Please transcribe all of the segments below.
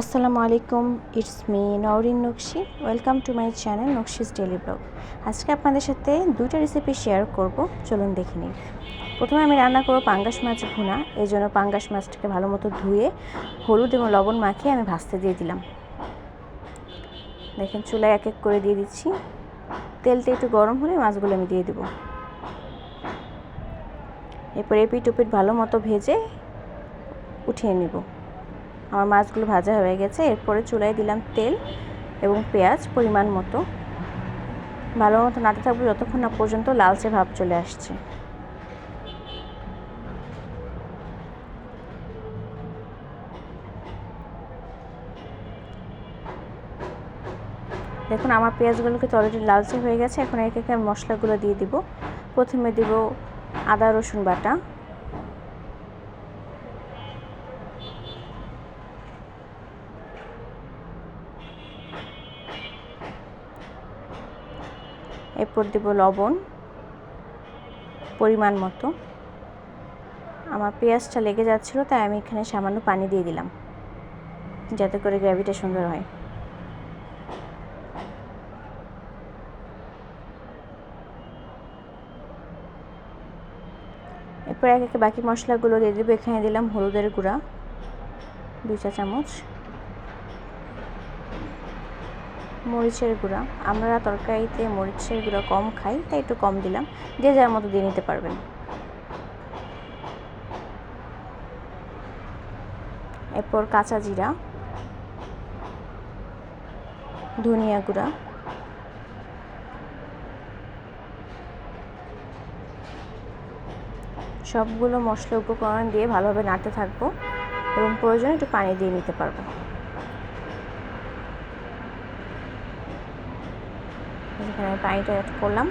আসসালামু আলাইকুম, it's me Nowrin Nakshi. Welcome to my channel Nakshi's daily vlog. আজকে আপনাদের সাথে দুইটা রেসিপি শেয়ার করব, চলুন দেখে নিই। প্রথমে আমি রান্না করব পাঙ্গাস মাছ ভুনা, এই জন্য পাঙ্গাস মাছটাকে ভালো মতো ধুয়ে হলুদ এবং লবণ মাখিয়ে আমি ভাজতে দিয়ে দিলাম। দেখেন, চুলায় এক এক করে দিয়ে দিচ্ছি। তেলটা একটু গরম হলে মাছগুলো আমি দিয়ে দেবো। এরপরে এপিট উপিট ভালো মতো ভেজে উঠিয়ে নেব। আমার মাছগুলো ভাজা হয়ে গেছে। এরপরে চুলায় দিলাম তেল এবং পেঁয়াজ পরিমাণ মতো। ভালো মতো নাড়তে থাকব যতক্ষণ না পর্যন্ত লালচে ভাব চলে আসছে। দেখুন, আমার পেঁয়াজগুলোকে অলরেডি লালচে হয়ে গেছে। এখন একে একে মশলাগুলো দিয়ে দিব। প্রথমে দিব আদা রসুন বাটা। এরপর দেব লবণ, পরিমাণ মতো। আমার পেঁয়াজটা লেগে যাচ্ছিল, তাই আমি এখানে সামান্য পানি দিয়ে দিলাম, যাতে করে গ্রেভিটা সুন্দর হয়। এরপর এক একে বাকি মশলাগুলো দিয়ে দেবো। এখানে দিলাম হলুদের গুঁড়া, দুই চা চামচ মরিচের গুঁড়া। আমরা তরকারিতে মরিচের গুঁড়া কম খাই, তাই একটু কম দিলাম। যে যার মতো দিয়ে নিতে পারবেন। এরপর কাঁচা জিরা, ধনিয়া গুঁড়া, সবগুলো মশলা উপকরণ দিয়ে ভালোভাবে নাড়তে থাকব এবং প্রয়োজনে একটু পানি দিয়ে নিতে পারব। এখানে পানিটা অ্যাড করলাম।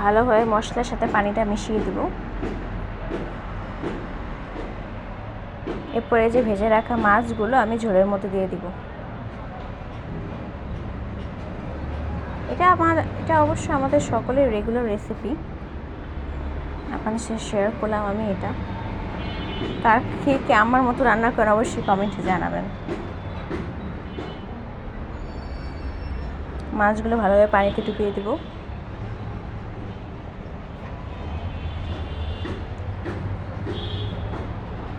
ভালোভাবে মশলার সাথে পানিটা মিশিয়ে দেব। এরপরে যে ভেজে রাখা মাছগুলো আমি ঝোলের মধ্যে দিয়ে দিব। এটা আমার, এটা অবশ্য আমাদের সকলের রেগুলার রেসিপি আপনাদের সাথে শেয়ার করলাম আমি এটা। তার খেয়ে কে আমার মতো রান্না করে অবশ্যই কমেন্টে জানাবেন। মাছগুলো ভালোভাবে পানিতে ডুবিয়ে দেবো।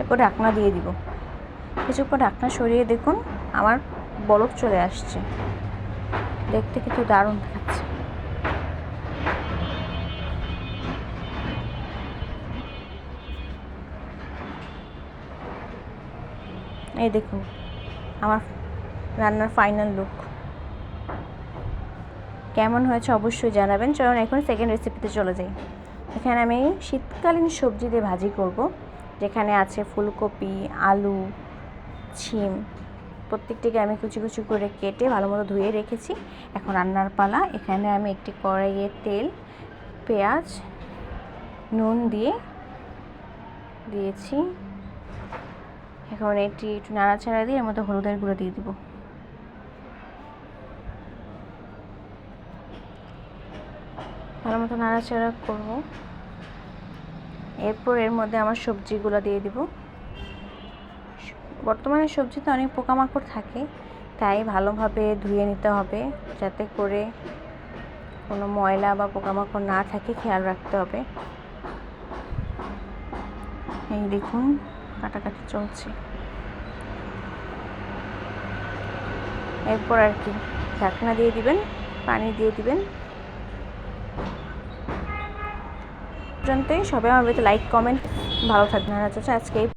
এরপর ঢাকনা দিয়ে দিব। কিছুক্ষণ ঢাকনা সরিয়ে দেখুন, আমার বরফ চলে আসছে। দেখতে কিন্তু দারুণ দেখাচ্ছে এই দেখুন, আমার রান্নার ফাইনাল লুক কেমন হয়েছে অবশ্যই জানাবেন। চলুন এখন সেকেন্ড রেসিপিতে চলে যাই। এখানে আমি শীতকালীন সবজি দিয়ে ভাজি করব, যেখানে আছে ফুলকপি, আলু, ছিম। প্রত্যেকটিকে আমি কুচি কুচি করে কেটে ভালো মতো ধুয়ে রেখেছি। এখন রান্নার পালা। এখানে আমি একটি কড়াইয়ে তেল, পেঁয়াজ, নুন দিয়ে দিয়েছি। এখন এটি একটু নাড়াচাড়া দিয়ে এর মধ্যে হলুদের গুঁড়ো দিয়ে দিব। ভালো মতো নাড়াচাড়া করব। এরপর এর মধ্যে আমার সবজিগুলো দিয়ে দিব। বর্তমানে সবজিতে অনেক পোকামাকড় থাকে, তাই ভালোভাবে ধুয়ে নিতে হবে যাতে করে কোনো ময়লা বা পোকামাকড় না থাকে, খেয়াল রাখতে হবে। এই দেখুন। কাটাকাটি চলছে। এরপর আর কি, ঢাকনা দিয়ে দিবেন, পানি দিয়ে দিবেন। পর্যন্তই সবাই আমার বাড়িতে লাইক কমেন্ট ভালো থাকবেন। আর আজকে এই